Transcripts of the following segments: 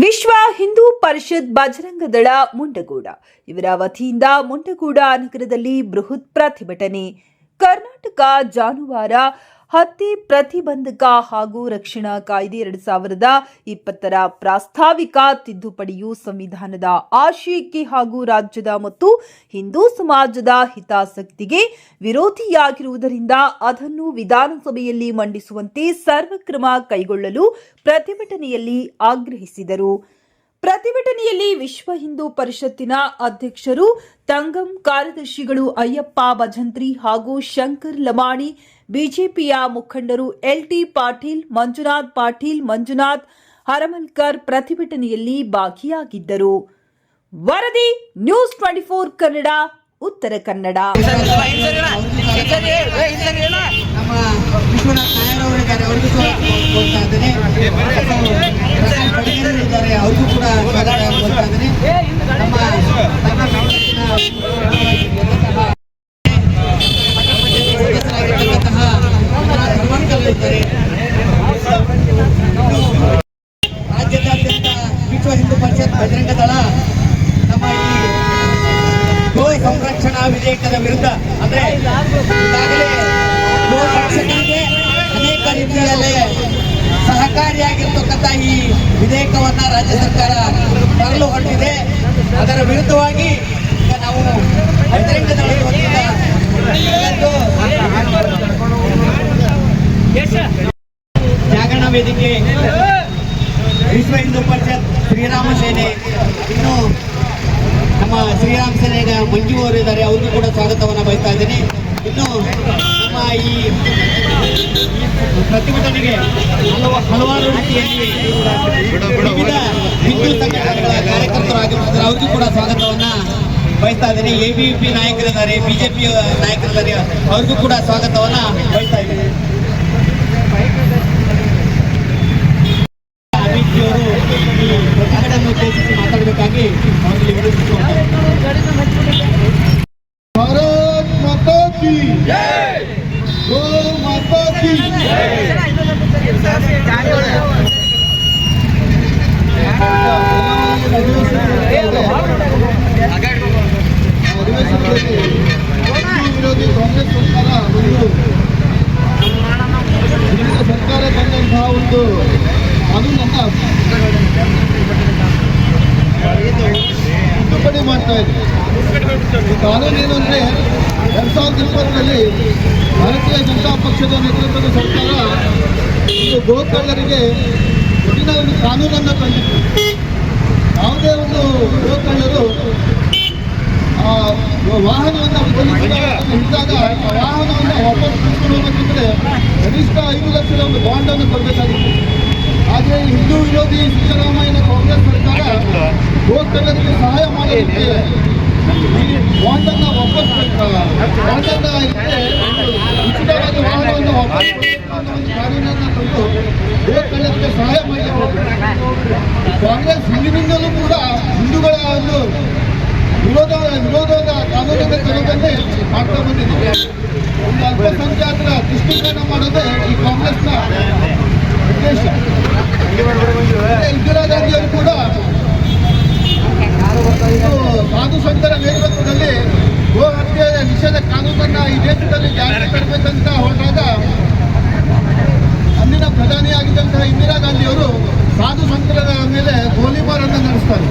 ವಿಶ್ವ ಹಿಂದೂ ಪರಿಷತ್ ಬಜರಂಗ ದಳ ಮುಂಡಗೋಡ. ಇವರ ವತಿಯಿಂದ ಮುಂಡಗೋಡ ನಗರದಲ್ಲಿ ಬೃಹತ್ ಪ್ರತಿಭಟನೆ. ಕರ್ನಾಟಕ ಜಾನುವಾರ ಹತ್ಯೆ ಪ್ರತಿಬಂಧಕ ಹಾಗೂ ರಕ್ಷಣಾ ಕಾಯ್ದೆ ಎರಡ್ ಸಾವಿರದ ಇಪ್ಪತ್ತರ ಪ್ರಾಸ್ತಾವಿಕ ತಿದ್ದುಪಡಿಯು ಸಂವಿಧಾನದ ಆಶಯಕ್ಕೆ ಹಾಗೂ ರಾಜ್ಯದ ಮತ್ತು ಹಿಂದೂ ಸಮಾಜದ ಹಿತಾಸಕ್ತಿಗೆ ವಿರೋಧಿಯಾಗಿರುವುದರಿಂದ ಅದನ್ನು ವಿಧಾನಸಭೆಯಲ್ಲಿ ಮಂಡಿಸುವಂತೆ ಸರ್ವಕ್ರಮ ಕೈಗೊಳ್ಳಲು ಪ್ರತಿಭಟನೆಯಲ್ಲಿ ಆಗ್ರಹಿಸಿದರು. ಪ್ರತಿಭಟನೆಯಲ್ಲಿ ವಿಶ್ವ ಹಿಂದೂ ಪರಿಷತ್ತಿನ ಅಧ್ಯಕ್ಷರು, ತಂಗಂ ಕಾರ್ಯದರ್ಶಿಗಳು ಅಯ್ಯಪ್ಪ, ಭಜಂತ್ರಿ ಹಾಗೂ ಶಂಕರ್ ಲಮಾಣಿ ಬಿಜೆಪಿಯ ಮುಖಂಡರು ಎಲ್ಟಿ ಪಾಟೀಲ್, ಮಂಜುನಾಥ್ ಪಾಟೀಲ್, ಮಂಜುನಾಥ್ ಹರಮಲ್ಕರ್ ಪ್ರತಿಭಟನೆಯಲ್ಲಿ ಭಾಗಿಯಾಗಿದ್ದರು. ವರದಿ, news twenty four Kannada, Uttara Kannada. ನಮ್ಮ ವಿಶ್ವನಾಥ್ ಸಹ ಕೊಡ್ತಾ ಇದ್ದೇನೆ ಪ್ರಸಾದ್ ಪಡಿಗೇರ್ ಇದ್ದಾರೆ ಅವ್ರಿಗೂ ಕೂಡ ಸ್ವಾಗತ ಕೊಡ್ತಾ ಇದ್ದೇನೆ ನಮ್ಮ ತನ್ನ ಸಂಘಟನೆಯ ಸದಸ್ಯರಾಗಿರ್ತಕ್ಕಂತಹ ಮಂಜುನಾಥ್ ಹನುಮಂತಲ್ ಇದ್ದಾರೆ ಇನ್ನು ರಾಜ್ಯಾದ್ಯಂತ ವಿಶ್ವ ಹಿಂದೂ ಪರಿಷತ್ ಬಜರಂಗ ದಳ ನಮ್ಮ ಈ ಗೋ ಸಂರಕ್ಷಣಾ ವಿಧೇಯಕದ ವಿರುದ್ಧ ಅಂದ್ರೆ ಈಗಾಗಲೇ ಗೋ ರಕ್ಷಕರಿಗೆ ಅನೇಕ ರೀತಿಯಲ್ಲಿ ಈ ವಿಧೇಯಕವನ್ನ ರಾಜ್ಯ ಸರ್ಕಾರ ತರಲು ಹೊರಟಿದೆ. ಅದರ ವಿರುದ್ಧವಾಗಿ ಈಗ ನಾವು ಇವತ್ತು ಜಾಗರಣ ವೇದಿಕೆ, ವಿಶ್ವ ಹಿಂದೂ ಪರಿಷತ್ ಶ್ರೀರಾಮ ಸೇನೆ, ಇನ್ನು ನಮ್ಮ ಶ್ರೀರಾಮ ಸೇನೆಯ ಮಂಜು ಅವರು ಇದ್ದಾರೆ, ಅವ್ರಿಗೂ ಕೂಡ ಸ್ವಾಗತವನ್ನು ಬಯಸ್ತಾ ಇದ್ದೀನಿ. ಇನ್ನು ನಮ್ಮ ಈ ಪ್ರತಿಭಟನೆಗೆ ಹಲವು ಹಲವಾರು ರೀತಿಯಲ್ಲಿ ವಿವಿಧ ಹಿಂದೂ ಸಂಘಟನೆಗಳ ಅವ್ರಿಗೂ ಕೂಡ ಸ್ವಾಗತವನ್ನ ಬಯಸ್ತಾ ಇದ್ದೀನಿ. ಎ ಬಿ ಪಿ ನಾಯಕರಿದ್ದಾರೆ ಬಿಜೆಪಿ ನಾಯಕರಿದ್ದಾರೆ. ಅವ್ರಿಗೂ ಕೂಡ ಸ್ವಾಗತವನ್ನ ಬಯಸ್ತಾ ಇದ್ದೇನೆ. ವಿರೋಧಿ ಕಾಂಗ್ರೆಸ್ ಸರ್ಕಾರ ಒಂದು ಹಿಂದಿನ ಸರ್ಕಾರ ತಂದಂತಹ ಒಂದು ಕಾನೂನನ್ನ ತಿದ್ದುಪಡಿ ಮಾಡ್ತಾ ಇದೆ ಈ ಕಾನೂನು ಏನು ಅಂದರೆ ಎರಡ್ ಸಾವಿರದ ಇಪ್ಪತ್ತರಲ್ಲಿ ಭಾರತೀಯ ಜನತಾ ಪಕ್ಷದ ನೇತೃತ್ವದ ಸರ್ಕಾರ ಒಂದು ಗೋಕಳ್ಳರಿಗೆ ಕಠಿಣ ಒಂದು ಕಾನೂನನ್ನು ತಂದಿತ್ತು. ಯಾವುದೇ ಒಂದು ಗೋಕಳ್ಳರು ವಾಹನವನ್ನು ಹಿಡಿದಾಗ ಆ ವಾಹನವನ್ನು ವಾಪಸ್ ಪಡಿಸ್ಕೊಳ್ಬೇಕಂದ್ರೆ ಕನಿಷ್ಠ ಐದು ಲಕ್ಷದ ಒಂದು ಬಾಂಡನ್ನು ಕೊಡಬೇಕಾಗಿತ್ತು. ಆದರೆ ಹಿಂದೂ ವಿರೋಧಿ ಸಿದ್ದರಾಮಯ್ಯನ ಕಾಂಗ್ರೆಸ್ ಸರ್ಕಾರ ಗೋಕಳ್ಳರಿಗೆ ಸಹಾಯ ಮಾಡಿ ಈ ಬಾಂಡನ್ನು ವಾಪಸ್ ಬಾಂಡನ್ನು ಉಚಿತವಾಗಿ ವಾಹನವನ್ನು ವಾಪಸ್ ಒಂದು ಕಾನೂನನ್ನು ತಂದು ಗೋಕಳ್ಳರಿಗೆ ಸಹಾಯ ಮಾಡಿದ್ರು ಕಾಂಗ್ರೆಸ್ ಹಿಂದಿನಿಂದಲೂ ಕೂಡ ಹಿಂದೂಗಳ ಒಂದು ವಿರೋಧ, ವಿರೋಧದ ಕಾನೂನನ್ನು ತರುವುದನ್ನೇ ಮಾಡ್ತಾ ಬಂದಿದೆ. ಒಂದು ಅಲ್ಪಸಂಖ್ಯಾತರ ದೃಷ್ಟಿಕೋನ ಮಾಡೋದೇ ಈ ಕಾಂಗ್ರೆಸ್ನ ಉದ್ದೇಶ. ಇಂದಿರಾ ಗಾಂಧಿಯವರು ಕೂಡ ಸಂತರ ನೇತೃತ್ವದಲ್ಲಿ ಗೋ ಹತ್ಯೆ ನಿಷೇಧ ಕಾನೂನನ್ನ ಈ ದೇಶದಲ್ಲಿ ಜಾರಿಗೆ ತರಬೇಕಂತ ಹೊರಟಾಗ ಅಂದಿನ ಪ್ರಧಾನಿಯಾಗಿದ್ದಂತಹ ಇಂದಿರಾ ಗಾಂಧಿ ಅವರು ಸಾಧು ಸಂತರ ಮೇಲೆ ಗೋಲಿಬಾರನ್ನು ನಡೆಸ್ತಾರೆ.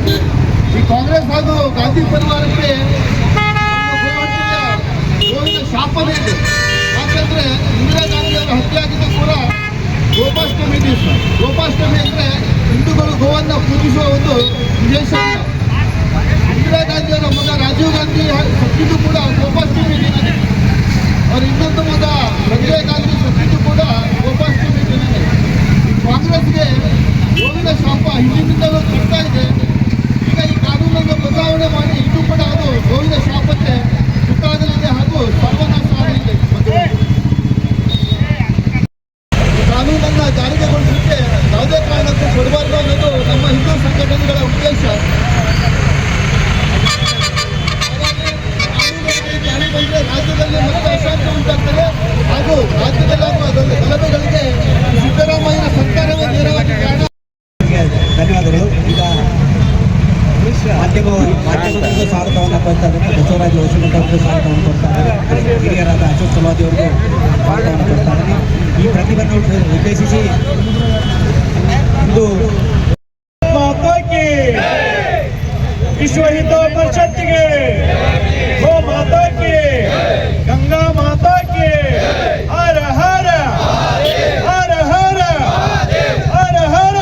ಈ ಕಾಂಗ್ರೆಸ್ ಹಾಗೂ ಗಾಂಧಿ ಪರಿವಾರಕ್ಕೆ ಗೋವಿನ ಶಾಪನೇ ಇದೆ. ಯಾಕಂದ್ರೆ ಇಂದಿರಾ ಗಾಂಧಿ ಅವರ ಹತ್ಯೆ ಆಗಿದ್ದು ಕೂಡ ಗೋಪಾಷ್ಟಮಿ ದಿವಸ. ಗೋಪಾಷ್ಟಮಿ ಅಂದ್ರೆ ಹಿಂದೂಗಳು ಗೋವನ್ನು ಪೂಜಿಸುವ ಒಂದು ವಿಶೇಷ ಇಂದಿರಾ ಗಾಂಧಿ ಅವರ ಮಗ ರಾಜೀವ್ ಗಾಂಧಿ ಸತ್ತಿದ್ದು ಕೂಡ ಗೋಪಾಷ್ಟಮಿ ದಿನನೇ ಅವ್ರ ಇನ್ನೊಂದು ಮಗ ಸಂಜಯ್ ಗಾಂಧಿ ಸತ್ತಿದ್ದು ಕೂಡ ಗೋಪಾಷ್ಟಮಿ ದಿನನೇ ಈ ಕಾಂಗ್ರೆಸ್ಗೆ ಗೋವಿನ ಶಾಪ ಹಿಂದಿನಿಂದಲೂ ಕೊಡ್ತಾ ಇದೆ. ಈಗ ಈ ಕಾನೂನನ್ನು ಬದಲಾವಣೆ ಮಾಡಿ ಇದು ಕೂಡ ಅದು ಗೋವಿನ ಶಾಪಕ್ಕೆ ತುತ್ತಾಗಲಿದೆ ಹಾಗೂ ಸರ್ವನಾಶ ಆಗಲಿದೆ ಕಾನೂನನ್ನ ಜಾರಿಗೆಗೊಳಿಸಲಿಕ್ಕೆ ಯಾವುದೇ ಕಾರಣಕ್ಕೂ ಕೊಡಬಾರ್ದು ಅನ್ನೋದು ನಮ್ಮ ಹಿಂದೂ ಸಂಘಟನೆಗಳ ಉದ್ದೇಶ ಹಾಗಾಗಿ ಕಾನೂನುಗಳಿಗೆ ಜಾರಿ ಬಂದರೆ ರಾಜ್ಯದಲ್ಲಿ ಮತ್ತೆ ಅಶಾಂತಿ ಉಂಟಾಗ್ತದೆ ಹಾಗೂ ರಾಜ್ಯದಲ್ಲಾಗುವ ಗಲ- ಗಲಭೆಗಳಿಗೆ ಸಿದ್ದರಾಮಯ್ಯನ ಸರ್ಕಾರವೇ ನೇರವಾಗಿ ಕಾರಣ ಧನ್ಯವಾದಗಳು ಬಯಸ್ತೇವೆ ಈಗ ಮಾಧ್ಯಮ ಮಾಧ್ಯಮದವರಿಗೂ ಸ್ವಾಗತವನ್ನು ಕೊಡ್ತಾ ಇದ್ದಾರೆ ಬಸವರಾಜ ಹೊಸಮಠ ಅವರಿಗೂ ಸ್ವಾಗತವನ್ನು ಕೊಡ್ತಾ ಇದ್ದಾರೆ ಹಿರಿಯರಾದ ಅಶೋಕ್ ಸಮಾಧಿ ಅವರಿಗೂ ಸ್ವಾಗತವನ್ನು ಕೊಡ್ತಾ ಇದ್ದಾರೆ ಪಾರ್ಟಿಯನ್ನು ಉದ್ದೇಶಿಸಿ ಇಂದು ವಿಶ್ವ ಹಿಂದೂ ಪರಿಷತ್ತಿಗೆ ಗೋ ಮಾತಾಕಿ, ಗಂಗಾ ಮಾತಾಕಿ, ಹರ ಹರ ಹರ ಹರ ಹರ ಹರ.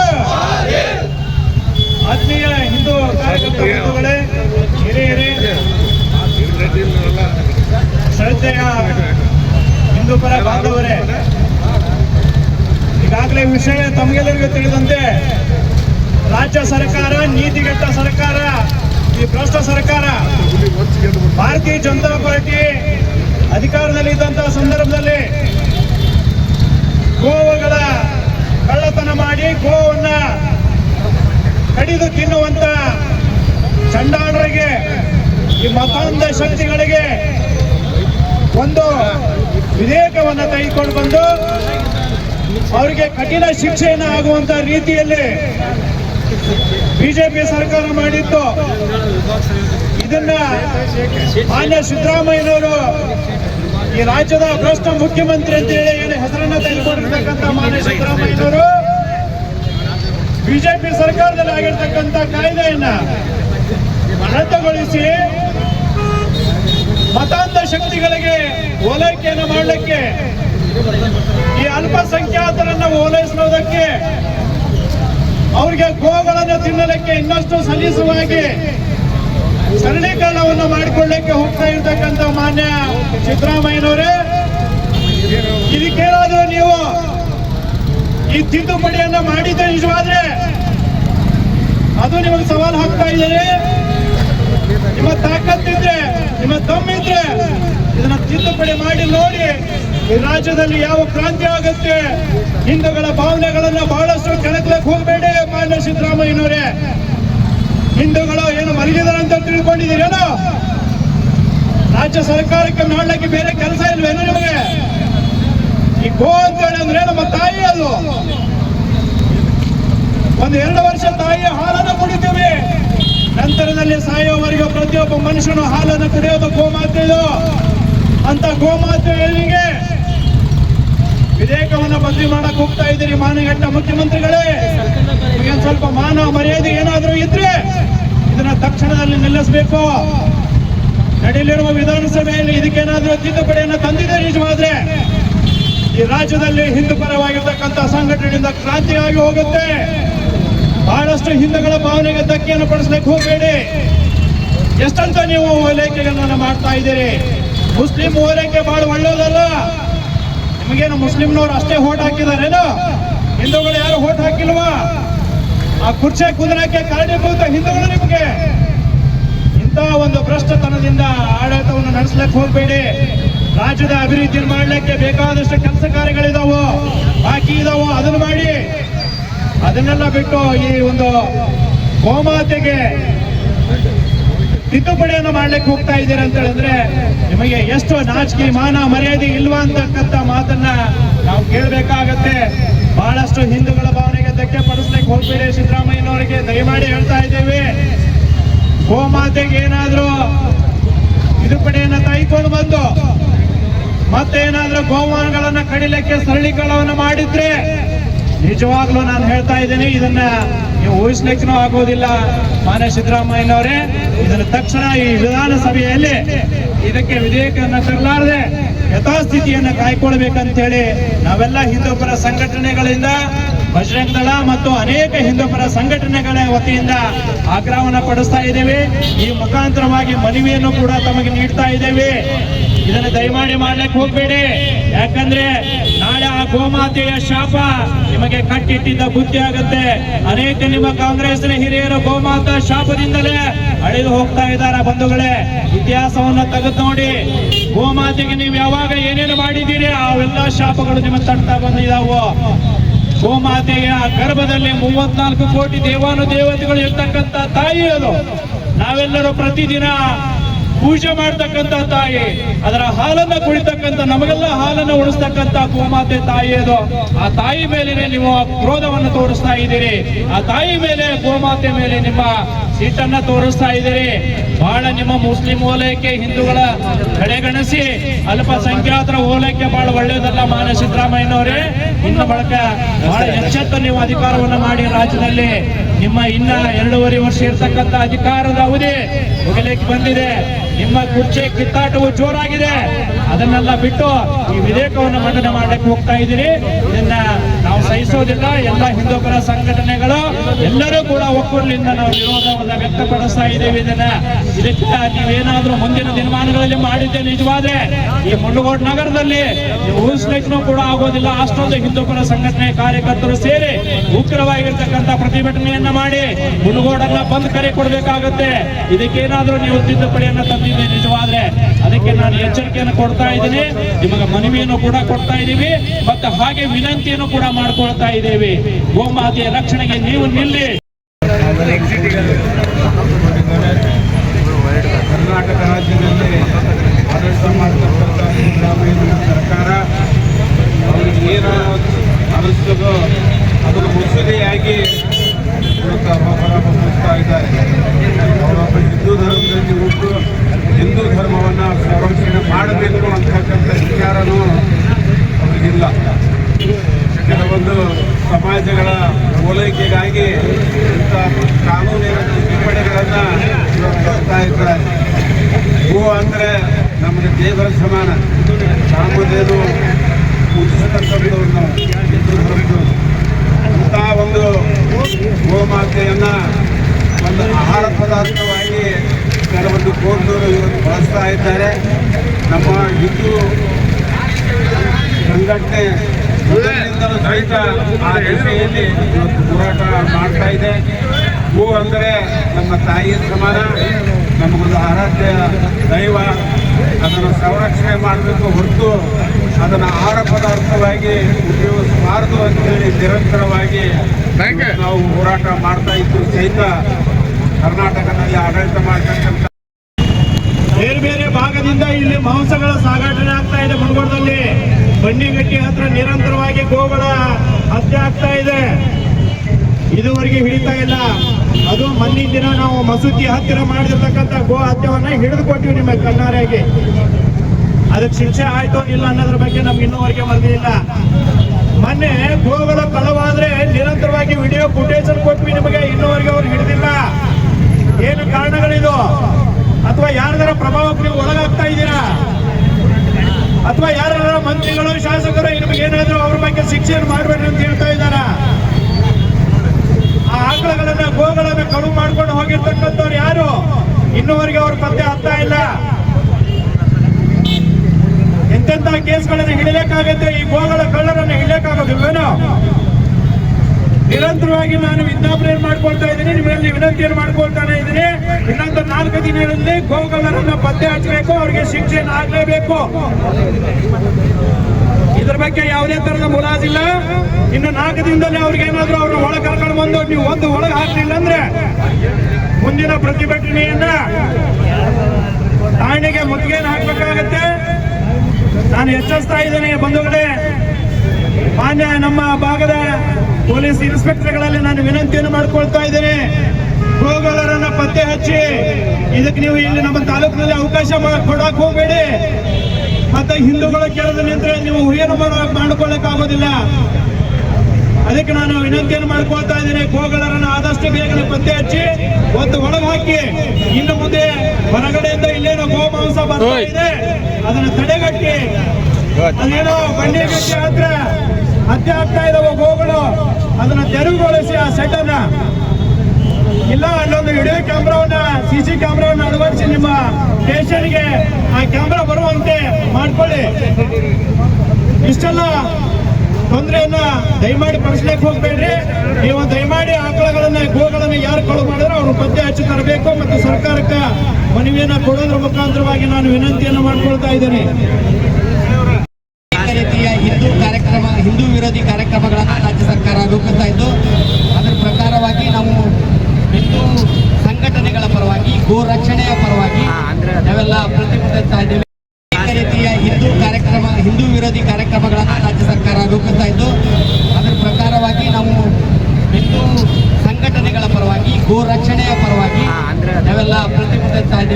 ಆತ್ಮೀಯ ಹಿಂದೂ ಕಾರ್ಯಕರ್ತರೇ ಹಿರಿಯರೇ, ಶ್ರದ್ಧೆಯ ಹಿಂದೂ ಪರ ಬಾಂಧವರೇ ಈಗಾಗಲೇ ವಿಷಯ ತಮಗೆಲ್ಲರಿಗೂ ತಿಳಿದಂತೆ ರಾಜ್ಯ ಸರ್ಕಾರ, ನೀತಿಗೆಟ್ಟ ಸರ್ಕಾರ, ಈ ಭ್ರಷ್ಟ ಸರ್ಕಾರ, ಭಾರತೀಯ ಜನತಾ ಪಾರ್ಟಿ ಅಧಿಕಾರದಲ್ಲಿ ಇದ್ದಂತಹ ಸಂದರ್ಭದಲ್ಲಿ ಗೋವುಗಳ ಕಳ್ಳತನ ಮಾಡಿ ಗೋವನ್ನ ಕಡಿದು ತಿನ್ನುವಂತ ಚಂಡಾಳರಿಗೆ, ಈ ಮತಾಂಧ ಶಕ್ತಿಗಳಿಗೆ ಒಂದು ವಿಧೇಯಕವನ್ನು ತೆಗೆದುಕೊಂಡು ಬಂದು ಅವರಿಗೆ ಕಠಿಣ ಶಿಕ್ಷೆಯನ್ನು ಆಗುವಂತ ರೀತಿಯಲ್ಲಿ ಬಿಜೆಪಿ ಸರ್ಕಾರ ಮಾಡಿತ್ತು. ಇದನ್ನ ಮಾನ್ಯ ಸಿದ್ದರಾಮಯ್ಯನವರು ಈ ರಾಜ್ಯದ ಭ್ರಷ್ಟ ಮುಖ್ಯಮಂತ್ರಿ ಅಂತ ಹೇಳಿ ಏನು ಹೆಸರನ್ನ ತೆಗೆದುಕೊಂಡಿರ್ತಕ್ಕಂಥ ಮಾನ್ಯ ಸಿದ್ದರಾಮಯ್ಯನವರು ಬಿಜೆಪಿ ಸರ್ಕಾರದಲ್ಲಿ ಆಗಿರ್ತಕ್ಕಂಥ ಕಾಯ್ದೆಯನ್ನ ರದ್ದುಗೊಳಿಸಿ ಮತಾಂತ ಶಕ್ತಿಗಳಿಗೆ ಓಲೈಕೆಯನ್ನು ಮಾಡಲಿಕ್ಕೆ ಈ ಅಲ್ಪಸಂಖ್ಯಾತರನ್ನ ಓಲೈಸುವುದಕ್ಕೆ ಅವರಿಗೆ ಗೋಗಳನ್ನು ತಿನ್ನಲಿಕ್ಕೆ ಇನ್ನಷ್ಟು ಸಲೀಸವಾಗಿ ಸರಳೀಕರಣವನ್ನು ಮಾಡಿಕೊಳ್ಳಕ್ಕೆ ಹೋಗ್ತಾ ಇರ್ತಕ್ಕಂಥ ಮಾನ್ಯ ಸಿದ್ದರಾಮಯ್ಯನವರೇ, ಇದಕ್ಕೇನಾದ್ರೂ ನೀವು ಈ ತಿದ್ದುಪಡಿಯನ್ನ ಮಾಡಿದ್ದೆ ನಿಜವಾದ್ರೆ ಅದು ನಿಮಗೆ ಸವಾಲು ಹಾಕ್ತಾ ಇದ್ದಾರೆ ನಿಮ್ಮ ತಾಕತ್ತಿದ್ರೆ, ನಿಮ್ಮ ತಮ್ಮಿದ್ರೆ ಇದನ್ನ ತಿದ್ದುಪಡಿ ಮಾಡಿ ನೋಡಿ ಈ ರಾಜ್ಯದಲ್ಲಿ ಯಾವ ಕ್ರಾಂತಿ ಆಗುತ್ತೆ? ಹಿಂದೂಗಳ ಭಾವನೆಗಳನ್ನ ಬಹಳಷ್ಟು ಕೆಣಕ್ಲಕ್ಕೆ ಹೋಗಬೇಡಿ, ಮಾನ್ಯ ಸಿದ್ದರಾಮಯ್ಯನವರೇ. ಹಿಂದೂಗಳು ಏನು ಮಲಗಿದಾರೆ ಅಂತ ತಿಳ್ಕೊಂಡಿದ್ದೀರೇನೋ? ರಾಜ್ಯ ಸರ್ಕಾರಕ್ಕೆ ಮಾಡ್ಲಿಕ್ಕೆ ಬೇರೆ ಕೆಲಸ ಇಲ್ವೇನೋ ನಿಮಗೆ? ಈ ಗೋ ಅಂತ ಅಂದ್ರೆ ನಮ್ಮ ತಾಯಿ ಅದು ಒಂದು ಎರಡು ವರ್ಷ ತಾಯಿಯ ಹಾಲನ್ನು ಕುಡಿತೀವಿ. ನಂತರದಲ್ಲಿ ಸಾಯೋವರೆಗೂ ಪ್ರತಿಯೊಬ್ಬ ಮನುಷ್ಯನು ಹಾಲನ್ನು ಕುಡಿಯೋದು ಗೋಮಾತೆಯದು ಅಂತ ಗೋಮಾತೆಯರಿಗೆ ವಿಧೇಯಕವನ್ನು ಬದಲಿ ಮಾಡಕ್ ಹೋಗ್ತಾ ಇದ್ದೀರಿ ಮಾನಗಟ್ಟ ಮುಖ್ಯಮಂತ್ರಿಗಳೇ. ನಿಮಗೆ ಸ್ವಲ್ಪ ಮಾನ ಮರ್ಯಾದೆ ಏನಾದರೂ ಇದ್ರೆ ಇದನ್ನ ತಕ್ಷಣದಲ್ಲಿ ನಿಲ್ಲಿಸಬೇಕು. ನಡೆಯಲಿರುವ ವಿಧಾನಸಭೆಯಲ್ಲಿ ಇದಕ್ಕೇನಾದ್ರೂ ತಿದ್ದುಪಡಿಯನ್ನು ತಂದಿದೆ ನಿಜವಾದ್ರೆ? ಈ ರಾಜ್ಯದಲ್ಲಿ ಹಿಂದೂ ಪರವಾಗಿರ್ತಕ್ಕಂಥ ಸಂಘಟನೆಯಿಂದ ಕ್ರಾಂತಿಯಾಗಿ ಹೋಗುತ್ತೆ. ಬಹಳಷ್ಟು ಹಿಂದೂಗಳ ಭಾವನೆಗೆ ಧಕ್ಕೆಯನ್ನು ಪಡಿಸ್ಲಿಕ್ಕೆ ಹೋಗಬೇಡಿ. ಎಷ್ಟಂತ ನೀವು ಓಲೈಕೆಗಳನ್ನ ಮಾಡ್ತಾ ಇದ್ದೀರಿ? ಮುಸ್ಲಿಂ ಓಲೈಕೆ ಬಹಳ ಒಳ್ಳೆಯದಲ್ಲ ನಿಮಗೇನು ಮುಸ್ಲಿಮ್ನವ್ರು ಅಷ್ಟೇ ಹೋಟ್ ಹಾಕಿದಾರೇನು? ಹಿಂದೂಗಳು ಯಾರು ಹೋಟ್ ಹಾಕಿಲ್ವಾ? ಆ ಕುರ್ಚೆ ಕುದುರಕ್ಕೆ ಕಾರಣೀಭೂತ ಹಿಂದೂಗಳು ನಿಮಗೆ. ಇಂಥ ಒಂದು ಭ್ರಷ್ಟತನದಿಂದ ಆಡಳಿತವನ್ನು ನಡೆಸಲಿಕ್ಕೆ ಹೋಗಬೇಡಿ. ರಾಜ್ಯದ ಅಭಿವೃದ್ಧಿ ಮಾಡಲಿಕ್ಕೆ ಬೇಕಾದಷ್ಟು ಕೆಲಸ ಕಾರ್ಯಗಳಿದಾವು, ಬಾಕಿ ಇದಾವೋ ಅದನ್ನು ಮಾಡಿ. ಅದನ್ನೆಲ್ಲ ಬಿಟ್ಟು ಈ ಒಂದು ಗೋಮಾತೆಗೆ ತಿದ್ದುಪಡಿಯನ್ನು ಮಾಡ್ಲಿಕ್ಕೆ ಹೋಗ್ತಾ ಇದ್ದೀರಾ ಅಂತ ಹೇಳಿದ್ರೆ ನಿಮಗೆ ಎಷ್ಟು ನಾಚಿಕೆ ಮಾನ ಮರ್ಯಾದೆ ಇಲ್ವಾ ಅಂತಕ್ಕಂಥ ಮಾತನ್ನ ನಾವು ಕೇಳಬೇಕಾಗತ್ತೆ. ಬಹಳಷ್ಟು ಹಿಂದೂಗಳ ಭಾವನೆಗೆ ಧಕ್ಕೆ ಪಡಿಸ್ಲಿಕ್ಕೆ ಹೋಗ್ಬೇಡಿ ಸಿದ್ದರಾಮಯ್ಯನವರಿಗೆ. ದಯಮಾಡಿ ಹೇಳ್ತಾ ಇದ್ದೇವೆ. ಗೋಮಾತೆಗೆ ಏನಾದ್ರೂ ತಿದ್ದುಪಡಿಯನ್ನ ತಾಯ್ಕೊಂಡು ಬಂದು ಮತ್ತೇನಾದ್ರೂ ಗೋಮಾನಗಳನ್ನ ಕಡಿಲಿಕ್ಕೆ ಸರಳೀಕರಣವನ್ನು ಮಾಡಿದ್ರೆ ನಿಜವಾಗ್ಲೂ ನಾನು ಹೇಳ್ತಾ ಇದ್ದೀನಿ, ಇದನ್ನ ನೀವು ಊಹಿಸ್ಲಿಕ್ಕೂ ಆಗೋದಿಲ್ಲ. ಮಾನ್ಯ ಸಿದ್ದರಾಮಯ್ಯನವರೇ ಇದನ್ನ ತಕ್ಷಣ ಈ ವಿಧಾನಸಭೆಯಲ್ಲಿ ಇದಕ್ಕೆ ವಿಧೇಯಕವನ್ನು ತರಲಾರದೆ ಯಥಾಸ್ಥಿತಿಯನ್ನು ಕಾಯ್ಕೊಳ್ಬೇಕಂತ ಹೇಳಿ ನಾವೆಲ್ಲ ಹಿಂದೂಪರ ಸಂಘಟನೆಗಳಿಂದ ಬಜರಂಗ ದಳ ಮತ್ತು ಅನೇಕ ಹಿಂದೂಪರ ಸಂಘಟನೆಗಳ ವತಿಯಿಂದ ಆಗ್ರಹವನ್ನು ಪಡಿಸ್ತಾ ಇದ್ದೇವೆ. ಈ ಮುಖಾಂತರವಾಗಿ ಮನವಿಯನ್ನು ಕೂಡ ತಮಗೆ ನೀಡ್ತಾ ಇದ್ದೇವೆ. ಇದನ್ನು ದಯಮಾಡಿ ಮಾಡ್ಲಿಕ್ಕೆ ಹೋಗ್ಬೇಡಿ. ಯಾಕಂದ್ರೆ ಗೋಮಾತೆಯ ಶಾಪ ನಿಮಗೆ ಕಟ್ಟಿಟ್ಟಿದ್ದ ಬುದ್ಧಿ ಆಗುತ್ತೆ. ಅನೇಕ ನಿಮ್ಮ ಕಾಂಗ್ರೆಸ್ನ ಹಿರಿಯರು ಗೋಮಾತಾ ಶಾಪದಿಂದಲೇ ಅಳಿದು ಹೋಗ್ತಾ ಇದ್ದಾರೆ ಬಂಧುಗಳೇ. ಇತಿಹಾಸವನ್ನ ತೆಗೆದು ನೋಡಿ. ಗೋಮಾತೆಗೆ ನೀವು ಯಾವಾಗ ಏನೇನು ಮಾಡಿದ್ದೀರಿ ಅವೆಲ್ಲ ಶಾಪಗಳು ನಿಮಗೆ ತಡ್ತಾ ಬಂದಿದಾವು. ಗೋಮಾತೆಯ ಗರ್ಭದಲ್ಲಿ ಮೂವತ್ನಾಲ್ಕು ಕೋಟಿ ದೇವಾನು ದೇವತೆಗಳು ಇರ್ತಕ್ಕಂತ ತಾಯಿ ಅದು. ನಾವೆಲ್ಲರೂ ಪ್ರತಿದಿನ ಪೂಜೆ ಮಾಡತಕ್ಕಂತ ತಾಯಿ, ಅದರ ಹಾಲನ್ನ ಕುಡಿತಕ್ಕಂತ ನಮಗೆಲ್ಲ ಹಾಲನ್ನ ಉಣಿಸ್ತಕ್ಕಂತ ಗೋಮಾತೆ ತಾಯಿ ಅದು. ಆ ತಾಯಿ ಮೇಲೆ ನೀವು ಕ್ರೋಧವನ್ನು ತೋರಿಸ್ತಾ ಇದ್ದೀರಿ. ಆ ತಾಯಿ ಮೇಲೆ, ಗೋಮಾತೆ ಮೇಲೆ ನಿಮ್ಮ ಸಿಟ್ಟನ್ನ ತೋರಿಸ್ತಾ ಇದ್ದೀರಿ. ಬಹಳ ನಿಮ್ಮ ಮುಸ್ಲಿಂ ಓಲೈಕೆ ಹಿಂದೂಗಳ ಕಡೆಗಣಿಸಿ, ಅಲ್ಪಸಂಖ್ಯಾತರ ಓಲೈಕೆ ಬಹಳ ಒಳ್ಳೆಯದಲ್ಲ ಮಾನ್ಯ ಸಿದ್ದರಾಮಯ್ಯನವರೇ. ಇನ್ನು ಬಳಕ ಬಹಳ ಎಚ್ಚೆತ್ತು ನೀವು ಅಧಿಕಾರವನ್ನು ಮಾಡಿ ರಾಜ್ಯದಲ್ಲಿ ನಿಮ್ಮ ಇನ್ನ ಎರಡೂವರೆ ವರ್ಷ ಇರ್ತಕ್ಕಂಥ ಅಧಿಕಾರದ ಅವಧಿ ಮುಗಿಲಿಕ್ಕೆ ಬಂದಿದೆ. ನಿಮ್ಮ ಕುರ್ಚೆ ಕಿತ್ತಾಟವು ಜೋರಾಗಿದೆ. ಅದನ್ನೆಲ್ಲ ಬಿಟ್ಟು ಈ ವಿಧೇಯಕವನ್ನು ಮಂಡನೆ ಮಾಡಕ್ಕೆ ಹೋಗ್ತಾ ಇದ್ದೀರಿ. ಇದನ್ನ ಸಹಿಸೋದಿಲ್ಲ, ಎಲ್ಲ ಹಿಂದೂಪರ ಸಂಘಟನೆಗಳು ಎಲ್ಲರೂ ಕೂಡ ಒಕ್ಕೂಟಲಿಂದ ನಾವು ವಿರೋಧವನ್ನ ವ್ಯಕ್ತಪಡಿಸ್ತಾ ಇದ್ದೇವೆ ಇದನ್ನ. ಇದಕ್ಕೆ ನೀವೇನಾದ್ರೂ ಮುಂದಿನ ದಿನಮಾನಗಳಲ್ಲಿ ಮಾಡಿದ್ದೆ ನಿಜವಾದ್ರೆ ಈ ಮುಳ್ಳುಗೋಡ್ ನಗರದಲ್ಲಿ ಊಹಿಸ್ಲಿಕ್ಕೂ ಕೂಡ ಆಗೋದಿಲ್ಲ. ಅಷ್ಟೊಂದು ಹಿಂದೂಪರ ಸಂಘಟನೆ ಕಾರ್ಯಕರ್ತರು ಸೇರಿ ಉಗ್ರವಾಗಿರ್ತಕ್ಕಂಥ ಪ್ರತಿಭಟನೆಯನ್ನ ಮಾಡಿ ಮುಂಡಗೋಡನ್ನ ಬಂದ್ ಕರೆ ಕೊಡಬೇಕಾಗುತ್ತೆ. ಇದಕ್ಕೇನಾದ್ರೂ ನೀವು ತಿದ್ದುಪಡಿಯನ್ನ ತಂದಿದ್ದೆ ನಿಜವಾದ್ರೆ ಅದಕ್ಕೆ ನಾನು ಎಚ್ಚರಿಕೆಯನ್ನು ಕೊಡ್ತಾ ಇದ್ದೀನಿ. ನಿಮಗೆ ಮನವಿಯನ್ನು ಕೂಡ ಕೊಡ್ತಾ ಇದ್ದೀವಿ. ಮತ್ತೆ ಹಾಗೆ ವಿನಂತಿಯನ್ನು ಕೂಡ ಮಾಡ್ಕೊಳ್ತಾ ಇದ್ದೇವೆ. ಗೋಮಾತೆಯ ರಕ್ಷಣೆಗೆ ನೀವು ನಿಲ್ಲಿ. ಕರ್ನಾಟಕ ರಾಜ್ಯದಲ್ಲಿ ಆಡಳಿತ ಮಾಡತಕ್ಕಂಥ ಸಿದ್ದರಾಮಯ್ಯ ಸರ್ಕಾರ, ಅವ್ರಿಗೆ ಏನು ಅನಿಸ್ತದೋ ಅದನ್ನು ಮುಸುರಿಯಾಗಿ ಹೊರಬರ್ತಾ ಇದ್ದಾರೆ ಅವರೊಬ್ಬ ಹಿಂದೂ ಧರ್ಮದಲ್ಲಿ ಹುಟ್ಟು ಹಿಂದೂ ಧರ್ಮವನ್ನು ಸಂರಕ್ಷಣೆ ಮಾಡಬೇಕು ಅಂತಕ್ಕಂಥ ವಿಚಾರನೂ ಅವರಿಗಿಲ್ಲ ಕೆಲವೊಂದು ಸಮಾಜಗಳ ಓಲೈಕೆಗಾಗಿ ಇಂಥ ಕಾನೂನಿನ ತಿದ್ದುಪಡಿಗಳನ್ನು ಇವರು ತರ್ತಾ ಇದ್ದಾರೆ ಗೋ ಅಂದರೆ ನಮಗೆ ದೇವರ ಸಮಾನ ಸಾಮದೇನು ಪೂಜಿಸತಕ್ಕಂಥವ್ರು ನಾವು ಹಿಂದೂ ಧರ್ಮದವರು ಇಂಥ ಒಂದು ಗೋಮಾತೆಯನ್ನು ಒಂದು ಆಹಾರ ಪದಾರ್ಥವಾಗಿ ಕೆಲವೊಂದು ಕೋರ್ಟರು ಇದ್ದಾರೆ. ನಮ್ಮ ಹಿಂದೂ ಸಂಘಟನೆ ಮೊದಲಿನಿಂದಲೂ ಸಹಿತ ಆ ಹೆಸೆಯಲ್ಲಿ ಇವತ್ತು ಹೋರಾಟ ಮಾಡ್ತಾ ಇದೆ. ಹೂ ಅಂದರೆ ನಮ್ಮ ತಾಯಿಯ ಸಮಾನ ನಮಗೊಂದು ಆರಾಧ್ಯ ದೈವ ಅದನ್ನು ಸಂರಕ್ಷಣೆ ಮಾಡಬೇಕು ಹೊರತು ಅದನ್ನು ಆಹಾರ ಪದಾರ್ಥವಾಗಿ ಉಪಯೋಗಿಸಬಾರದು ಅಂತೇಳಿ ನಿರಂತರವಾಗಿ ನಾವು ಹೋರಾಟ ಮಾಡ್ತಾ ಇದ್ದು ಸಹಿತ ಕರ್ನಾಟಕದಲ್ಲಿ ಆಡಳಿತ ಮಾಡ್ತಕ್ಕಂಥ ಬೇರೆ ಬೇರೆ ಭಾಗದಿಂದ ಇಲ್ಲಿ ಮಾಂಸಗಳ ಸಾಗಾಟನೆ ಆಗ್ತಾ ಇದೆ ಮುನಗೋಡದಲ್ಲಿ. ಬಂಡಿಗಟ್ಟಿ ಹತ್ರ ನಿರಂತರವಾಗಿ ಗೋಗಳ ಹತ್ಯೆ ಆಗ್ತಾ ಇದೆ. ಇದುವರೆಗೆ ಹಿಡಿತಾ ಇಲ್ಲ. ಅದು ಮನ್ನಿನ ದಿನ ನಾವು ಮಸೂತಿ ಹತ್ತಿರ ಮಾಡಿರ್ತಕ್ಕಂಥ ಗೋ ಹತ್ಯವನ್ನ ಹಿಡಿದು ನಿಮಗೆ ನಿಮ್ಮ ಅದಕ್ಕೆ ಶಿಕ್ಷೆ ಆಯ್ತೋ ಇಲ್ಲ ಅನ್ನೋದ್ರ ಬಗ್ಗೆ ನಮ್ಗೆ ಇನ್ನೂವರೆಗೆ ಇಲ್ಲ ಮೊನ್ನೆ ಗೋಗಳ ಕಳವಾದ್ರೆ ನಿರಂತರವಾಗಿ ವಿಡಿಯೋ ಫುಟೇಜ್ ಕೊಟ್ವಿ ನಿಮಗೆ, ಇನ್ನೂವರೆಗೆ ಅವ್ರು ಹಿಡಿದಿಲ್ಲ. ಏನು ಕಾರಣಗಳಿದು? ಅಥವಾ ಯಾರದರ ಪ್ರಭಾವಕ್ಕೆ ಒಳಗಾಗ್ತಾ ಇದ್ದೀರಾ? ಅಥವಾ ಯಾರಾದ್ರೂ ಮಂತ್ರಿಗಳು, ಶಾಸಕರು ನಿಮಗೆ ಏನಾದ್ರು ಅವ್ರ ಬಗ್ಗೆ ಶಿಕ್ಷೆಯನ್ನು ಮಾಡಬೇಡಿ ಅಂತ ಹೇಳ್ತಾ ಇದ್ದಾರ? ಆ ಆಕಳಗಳನ್ನ, ಗೋಗಳನ್ನ ಕಳು ಮಾಡ್ಕೊಂಡು ಹೋಗಿರ್ತಕ್ಕಂಥವ್ರು ಯಾರು? ಇನ್ನುವರೆಗೆ ಅವ್ರ ಪತ್ತೆ ಆಗ್ತಾ ಇಲ್ಲ. ಎಂತೆಂತ ಕೇಸ್ಗಳನ್ನ ಹಿಡಿಯಕ್ಕಾಗತ್ತೆ ಈ ಗೋಗಳ ಕಳ್ಳರನ್ನ ಹಿಡಿಯಕ್ಕಾಗೋದಿಲ್ವೇನೋ ನಿರಂತರವಾಗಿ ನಾನು ವಿಜ್ಞಾಪನೆ ಮಾಡ್ಕೊಳ್ತಾ ಇದ್ದೀನಿ ನಿಮ್ಮಲ್ಲಿ ವಿನಂತಿಯನ್ನು ಮಾಡ್ಕೊಳ್ತಾನೆ ಇದ್ದೀನಿ. ಇನ್ನೊಂದು ನಾಲ್ಕು ದಿನಗಳಲ್ಲಿ ಗೋಕಲ್ಲರನ್ನ ಪತ್ತೆ ಹಚ್ಚಬೇಕು, ಅವರಿಗೆ ಶಿಕ್ಷೆಯನ್ನು ಆಗಲೇಬೇಕು. ಇದ್ರ ಬಗ್ಗೆ ಯಾವುದೇ ತರದ ಮುಲಾಜಿಲ್ಲ. ಇನ್ನು ನಾಲ್ಕು ದಿನದಲ್ಲಿ ಅವ್ರಿಗೆ ಏನಾದ್ರು ಅವ್ರನ್ನ ಒಳಗೆ ಕರ್ಕೊಂಡು ಬಂದು, ನೀವು ಒಂದು ಒಳಗೆ ಹಾಕ್ಲಿಲ್ಲ ಅಂದ್ರೆ ಮುಂದಿನ ಪ್ರತಿಭಟನೆಯನ್ನ ಠಾಣೆಗೆ ಮುತ್ತಿಗೆಯನ್ನು ಹಾಕ್ಬೇಕಾಗತ್ತೆ. ನಾನು ಎಚ್ಚರಿಸ್ತಾ ಇದ್ದೇನೆ ಬಂಧುಗಳೇ. ಮಾನ್ಯ ನಮ್ಮ ಭಾಗದ ಪೊಲೀಸ್ ಇನ್ಸ್ಪೆಕ್ಟರ್ಗಳಲ್ಲಿ ನಾನು ವಿನಂತಿಯನ್ನು ಮಾಡ್ಕೊಳ್ತಾ ಇದ್ದೇನೆ. ಗೋಗಳರನ್ನ ಪತ್ತೆ ಹಚ್ಚಿ ಇದಕ್ಕೆ ನೀವು ಇಲ್ಲಿ ನಮ್ಮ ತಾಲೂಕಿನಲ್ಲಿ ಅವಕಾಶ ಕೊಡಕ್ ಹೋಗಬೇಡಿ. ಮತ್ತೆ ಹಿಂದೂಗಳ ಕೆಳದ ನಿಂತರೆ ನೀವು ಏನು ಮಾಡ್ಕೊಳಕ್ ಆಗೋದಿಲ್ಲ. ಅದಕ್ಕೆ ನಾನು ವಿನಂತಿಯನ್ನು ಮಾಡ್ಕೊಳ್ತಾ ಇದ್ದೇನೆ. ಗೋಗಳರನ್ನ ಆದಷ್ಟು ಬೇಗನೆ ಪತ್ತೆ ಹಚ್ಚಿ ಒಂದು ಒಳಗೆ ಹಾಕಿ. ಇನ್ನು ಮುಂದೆ ಹೊರಗಡೆಯಿಂದ ಇಲ್ಲೇನೋ ಗೋ ಮಾಂಸ ಬರ್ತಾ ಇದೆ. ಅದನ್ನು ತಡೆಗಟ್ಟಿ. ಅದೇನೋ ಬಂಡಿಗಟ್ಟಿ ಹತ್ರ ಹತ್ಯೆ ಆಗ್ತಾ ಇದಾವ, ಗೋಗಳು. ಅದನ್ನ ತೆರವುಗೊಳಿಸಿ ಆ ಸೆಟ್ ಅನ್ನ ಇಲ್ಲ, ಅಲ್ಲೊಂದು ವಿಡಿಯೋ ಕ್ಯಾಮ್ರಾವನ್ನ ಸಿ ಸಿ ಕ್ಯಾಮ್ರಾವನ್ನ ಅಳವಡಿಸಿ ನಿಮ್ಮ ಸ್ಟೇಷನ್ಗೆ ಆ ಕ್ಯಾಮ್ರಾ ಬರುವಂತೆ ಮಾಡ್ಕೊಳ್ಳಿ. ಇಷ್ಟೆಲ್ಲ ತೊಂದರೆಯನ್ನ ದಯಮಾಡಿ ಪಡಿಸ್ಲಿಕ್ಕೆ ಹೋಗ್ಬೇಡ್ರಿ. ನೀವು ದಯಮಾಡಿ ಆಕಳಗಳನ್ನ ಗೋಗಳನ್ನ ಯಾರು ಕಳು ಮಾಡಿದ್ರೆ ಅವ್ರು ಪತ್ತೆ ಹಚ್ಚಿ ತರಬೇಕು ಮತ್ತು ಸರ್ಕಾರಕ್ಕೆ ಮನವಿಯನ್ನ ಕೊಡೋದ್ರ ಮುಖಾಂತರವಾಗಿ ನಾನು ವಿನಂತಿಯನ್ನು ಮಾಡ್ಕೊಳ್ತಾ ಇದ್ದೇನೆ ಅನೇಕ ರೀತಿಯ ಹಿಂದೂ ಕಾರ್ಯಕ್ರಮ ಹಿಂದೂ ವಿರೋಧಿ ಕಾರ್ಯಕ್ರಮಗಳನ್ನು ರಾಜ್ಯ ಸರ್ಕಾರ ರೂಪಿಸ್ತಾ ಇದ್ದು ಅದರ ಪ್ರಕಾರವಾಗಿ ನಾವು ಹಿಂದೂ ಸಂಘಟನೆಗಳ ಪರವಾಗಿ ಗೋ ರಕ್ಷಣೆಯ ಪರವಾಗಿ ನಾವೆಲ್ಲ ಪ್ರತಿಭಟಿಸ್ತಾ ಇದ್ದೇವೆ. ಅನೇಕ ರೀತಿಯ ಹಿಂದೂ ಕಾರ್ಯಕ್ರಮ ಹಿಂದೂ ವಿರೋಧಿ ಕಾರ್ಯಕ್ರಮಗಳನ್ನು ರಾಜ್ಯ ಸರ್ಕಾರ ರೂಪಿಸ್ತಾ ಇದ್ದು ಅದರ ಪ್ರಕಾರವಾಗಿ ನಾವು ಹಿಂದೂ ಸಂಘಟನೆಗಳ ಪರವಾಗಿ ಗೋ ರಕ್ಷಣೆಯ ಪರವಾಗಿ ನಾವೆಲ್ಲ ಪ್ರತಿಭಟಿಸ್ತಾ ಇದ್ದೀವಿ.